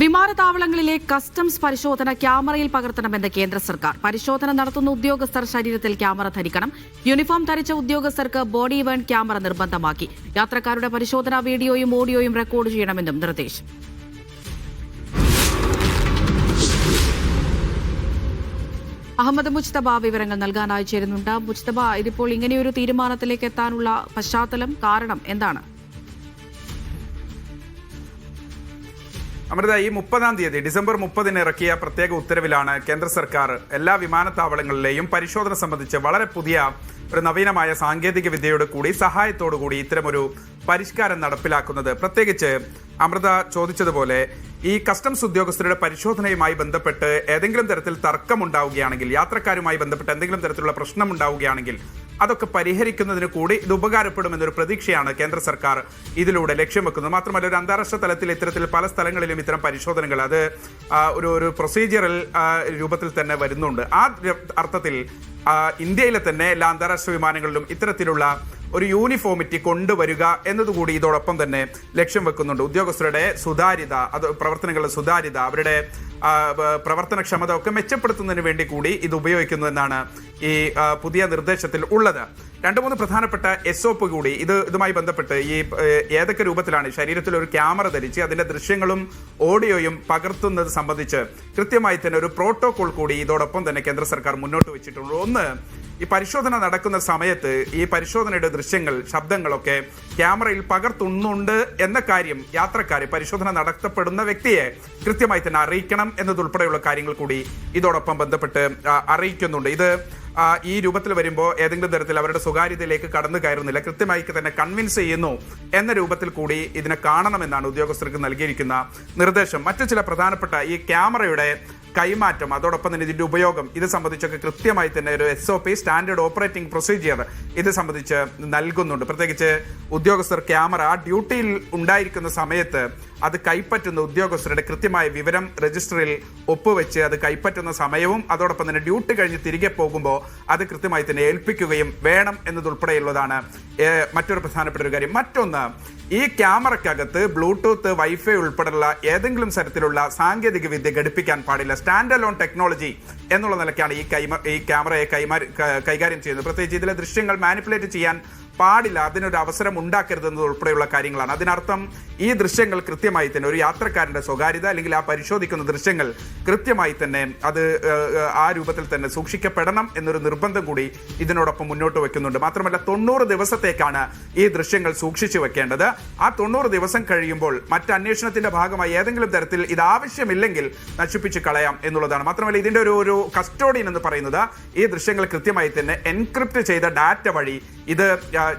വിമാനത്താവളങ്ങളിലെ customs പരിശോധന ക്യാമറയിൽ പകർത്തണമെന്ന് കേന്ദ്ര സർക്കാർ. പരിശോധന നടത്തുന്ന ഉദ്യോഗസ്ഥർ ശരീരത്തിൽ ക്യാമറ ധരിക്കണം. യൂണിഫോം ധരിച്ച ഉദ്യോഗസ്ഥർക്ക് ബോഡി വേൺ ക്യാമറ നിർബന്ധമാക്കി. യാത്രക്കാരുടെ പരിശോധനാ വീഡിയോയും ഓഡിയോയും റെക്കോർഡ് ചെയ്യണമെന്നും നിർദ്ദേശം. അഹമ്മദ് മുജ്തബ വിവരങ്ങൾ നൽകാനായി ചേരുന്നുണ്ട്. മുജ്തബ ഇതിപ്പോൾ ഇങ്ങനെയൊരു തീരുമാനത്തിലേക്ക് എത്താനുള്ള പശ്ചാത്തലം കാരണം എന്താണ്? അമൃത ഈ മുപ്പതാം തീയതി ഡിസംബർ മുപ്പതിന് ഇറക്കിയ പ്രത്യേക ഉത്തരവിലാണ് കേന്ദ്ര സർക്കാർ എല്ലാ വിമാനത്താവളങ്ങളിലെയും പരിശോധന സംബന്ധിച്ച് വളരെ പുതിയ ഒരു നവീനമായ സാങ്കേതിക വിദ്യയോട് കൂടി സഹായത്തോടു കൂടി ഇത്തരമൊരു പരിഷ്കാരം നടപ്പിലാക്കുന്നത്. പ്രത്യേകിച്ച് അമൃത ചോദിച്ചതുപോലെ ഈ കസ്റ്റംസ് ഉദ്യോഗസ്ഥരുടെ പരിശോധനയുമായി ബന്ധപ്പെട്ട് ഏതെങ്കിലും തരത്തിൽ തർക്കമുണ്ടാവുകയാണെങ്കിൽ യാത്രക്കാരുമായി ബന്ധപ്പെട്ട് എന്തെങ്കിലും തരത്തിലുള്ള പ്രശ്നം ഉണ്ടാവുകയാണെങ്കിൽ അതൊക്കെ പരിഹരിക്കുന്നതിന് കൂടി ഇത് ഉപകാരപ്പെടുമെന്നൊരു പ്രതീക്ഷയാണ് കേന്ദ്ര സർക്കാർ ഇതിലൂടെ ലക്ഷ്യം വെക്കുന്നത് മാത്രമല്ല ഒരു അന്താരാഷ്ട്ര തലത്തിൽ ഇത്തരത്തിൽ പല സ്ഥലങ്ങളിലും ഇത്തരം പരിശോധനകൾ അത് ഒരു ഒരു പ്രൊസീജിയറൽ രൂപത്തിൽ തന്നെ വരുന്നുണ്ട്. ആ അർത്ഥത്തിൽ ഇന്ത്യയിലെ തന്നെ എല്ലാ അന്താരാഷ്ട്ര വിമാനങ്ങളിലും ഇത്തരത്തിലുള്ള ഒരു യൂണിഫോമിറ്റി കൊണ്ടുവരിക എന്നതുകൂടി ഇതോടൊപ്പം തന്നെ ലക്ഷ്യം വെക്കുന്നുണ്ട്. ഉദ്യോഗസ്ഥരുടെ സുതാര്യത അത് പ്രവർത്തനങ്ങളുടെ സുതാര്യത അവരുടെ പ്രവർത്തനക്ഷമത ഒക്കെ മെച്ചപ്പെടുത്തുന്നതിന് വേണ്ടി കൂടി ഇത് ഉപയോഗിക്കുന്നു എന്നാണ് ഈ പുതിയ നിർദ്ദേശത്തിൽ ഉള്ളത്. രണ്ട് മൂന്ന് പ്രധാനപ്പെട്ട എസ് ഒ പി കൂടി ഇത് ഇതുമായി ബന്ധപ്പെട്ട് ഈ ഏതൊക്കെ രൂപത്തിലാണ് ശരീരത്തിൽ ഒരു ക്യാമറ ധരിച്ച് അതിന്റെ ദൃശ്യങ്ങളും ഓഡിയോയും പകർത്തുന്നത് സംബന്ധിച്ച് കൃത്യമായി തന്നെ ഒരു പ്രോട്ടോകോൾ കൂടി ഇതോടൊപ്പം തന്നെ കേന്ദ്ര സർക്കാർ മുന്നോട്ട് വെച്ചിട്ടുള്ളൂ ഒന്ന് ഈ പരിശോധന നടക്കുന്ന സമയത്ത് ഈ പരിശോധനയുടെ ദൃശ്യങ്ങൾ ശബ്ദങ്ങളൊക്കെ ക്യാമറയിൽ പകർത്തുന്നുണ്ട് എന്ന കാര്യം യാത്രക്കാരെ പരിശോധന നടത്തപ്പെടുന്ന വ്യക്തിയെ കൃത്യമായി തന്നെ അറിയിക്കണം എന്നതുൾപ്പെടെയുള്ള കാര്യങ്ങൾ കൂടി ഇതോടൊപ്പം ബന്ധപ്പെട്ട് അറിയിക്കുന്നുണ്ട്. ഇത് ഈ രൂപത്തിൽ വരുമ്പോൾ ഏതെങ്കിലും തരത്തിൽ അവരുടെ സ്വകാര്യതയിലേക്ക് കടന്നു കയറുന്നില്ല കൃത്യമായി തന്നെ കൺവിൻസ് ചെയ്യുന്നു എന്ന രൂപത്തിൽ കൂടി ഇതിനെ കാണണമെന്നാണ് ഉദ്യോഗസ്ഥർക്ക് നൽകിയിരിക്കുന്ന നിർദ്ദേശം. മറ്റു ചില പ്രധാനപ്പെട്ട ഈ ക്യാമറയുടെ കൈമാറ്റം അതോടൊപ്പം തന്നെ ഇതിന്റെ ഉപയോഗം. ഇത് സംബന്ധിച്ചൊക്കെ കൃത്യമായി തന്നെ ഒരു S O P standard operating procedure ഇത് സംബന്ധിച്ച് നൽകുന്നുണ്ട്. പ്രത്യേകിച്ച് ഉദ്യോഗസ്ഥർ ക്യാമറ ഡ്യൂട്ടിയിൽ ഉണ്ടായിരിക്കുന്ന സമയത്ത് അത് കൈപ്പറ്റുന്ന ഉദ്യോഗസ്ഥരുടെ കൃത്യമായ വിവരം രജിസ്റ്ററിൽ ഒപ്പുവെച്ച് അത് കൈപ്പറ്റുന്ന സമയവും അതോടൊപ്പം തന്നെ ഡ്യൂട്ടി കഴിഞ്ഞ് തിരികെ പോകുമ്പോൾ അത് കൃത്യമായി തന്നെ ഏൽപ്പിക്കുകയും വേണം എന്നതുൾപ്പെടെയുള്ളതാണ് മറ്റൊരു പ്രധാനപ്പെട്ട ഒരു കാര്യം. മറ്റൊന്ന് ഈ ക്യാമറയ്ക്കകത്ത് ബ്ലൂടൂത്ത് വൈഫൈ ഉൾപ്പെടെയുള്ള ഏതെങ്കിലും തരത്തിലുള്ള സാങ്കേതിക വിദ്യ ഘടിപ്പിക്കാൻ പാടില്ല. സ്റ്റാൻഡ് അലോൺ ടെക്നോളജി എന്നുള്ള നിലയ്ക്കാണ് ഈ കൈമ ഈ ക്യാമറയെ കൈമാറി കൈകാര്യം ചെയ്യുന്നത്. പ്രത്യേകിച്ച് ഇതിലെ ദൃശ്യങ്ങൾ മാനിപ്പുലേറ്റ് ചെയ്യാൻ പാടില്ല അതിനൊരു അവസരം ഉണ്ടാക്കരുത് എന്നത് ഉൾപ്പെടെയുള്ള കാര്യങ്ങളാണ്. അതിനർത്ഥം ഈ ദൃശ്യങ്ങൾ കൃത്യമായി തന്നെ ഒരു യാത്രക്കാരന്റെ സ്വകാര്യത അല്ലെങ്കിൽ ആ പരിശോധിക്കുന്ന ദൃശ്യങ്ങൾ കൃത്യമായി തന്നെ അത് ആ രൂപത്തിൽ തന്നെ സൂക്ഷിക്കപ്പെടണം എന്നൊരു നിർബന്ധം കൂടി ഇതിനോടൊപ്പം മുന്നോട്ട് വെക്കുന്നുണ്ട് മാത്രമല്ല തൊണ്ണൂറ് ദിവസത്തേക്കാണ് ഈ ദൃശ്യങ്ങൾ സൂക്ഷിച്ചു വെക്കേണ്ടത് ആ തൊണ്ണൂറ് ദിവസം കഴിയുമ്പോൾ മറ്റ് അന്വേഷണത്തിന്റെ ഭാഗമായി ഏതെങ്കിലും തരത്തിൽ ഇത് ആവശ്യമില്ലെങ്കിൽ നശിപ്പിച്ച് കളയാം എന്നുള്ളതാണ്. മാത്രമല്ല ഇതിന്റെ ഒരു ഒരു കസ്റ്റോഡിയൻ എന്ന് പറയുന്നത് ഈ ദൃശ്യങ്ങൾ കൃത്യമായി തന്നെ എൻക്രിപ്റ്റ് ചെയ്ത ഡാറ്റ വഴി ഇത്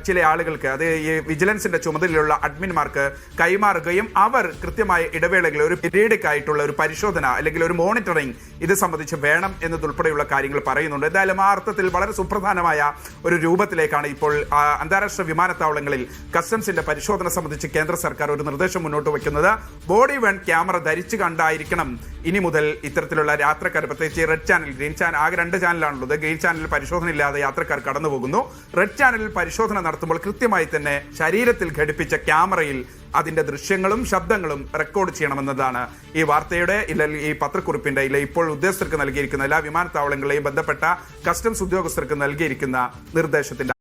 ചില ആളുകൾക്ക് അത് ഈ വിജിലൻസിന്റെ ചുമതലയുള്ള അഡ്മിന്മാർക്ക് കൈമാറുകയും അവർ കൃത്യമായ ഇടവേളകളിൽ ഒരു പീരീഡിക് ആയിട്ടുള്ള ഒരു പരിശോധന അല്ലെങ്കിൽ ഒരു മോണിറ്ററിംഗ് ഇത് സംബന്ധിച്ച് വേണം എന്നതുൾപ്പെടെയുള്ള കാര്യങ്ങൾ പറയുന്നുണ്ട്. എന്തായാലും ആ അർത്ഥത്തിൽ വളരെ സുപ്രധാനമായ ഒരു രൂപത്തിലേക്കാണ് ഇപ്പോൾ അന്താരാഷ്ട്ര വിമാനത്താവളങ്ങളിൽ കസ്റ്റംസിന്റെ പരിശോധന സംബന്ധിച്ച് കേന്ദ്ര സർക്കാർ ഒരു നിർദ്ദേശം മുന്നോട്ട് വയ്ക്കുന്നത്. ബോഡി വേൺ ക്യാമറ ധരിച്ചു കണ്ടായിരിക്കണം ഇനി മുതൽ ഇത്തരത്തിലുള്ള യാത്രക്കാർ. പ്രത്യേകിച്ച് റെഡ് ചാനൽ ഗ്രീൻ ചാനൽ ആകെ രണ്ട് ചാനലാണുള്ളത്. ഗ്രീൻ ചാനലിൽ പരിശോധന ഇല്ലാതെ യാത്രക്കാർ കടന്നു പോകുന്നു റെഡ് ചാനലിൽ പരിശോധന നടത്തുമ്പോൾ കൃത്യമായി തന്നെ ശരീരത്തിൽ ഘടിപ്പിച്ച ക്യാമറയിൽ അതിന്റെ ദൃശ്യങ്ങളും ശബ്ദങ്ങളും റെക്കോർഡ് ചെയ്യണമെന്നതാണ് ഈ വാർത്തയുടെ ഇല്ല ഈ പത്രക്കുറിപ്പിന്റെ ഇല്ല ഇപ്പോൾ ഉദ്യോഗസ്ഥർക്ക് നൽകിയിരിക്കുന്ന എല്ലാ വിമാനത്താവളങ്ങളെയും ബന്ധപ്പെട്ട കസ്റ്റംസ് ഉദ്യോഗസ്ഥർക്ക് നൽകിയിരിക്കുന്ന നിർദ്ദേശത്തിന്റെ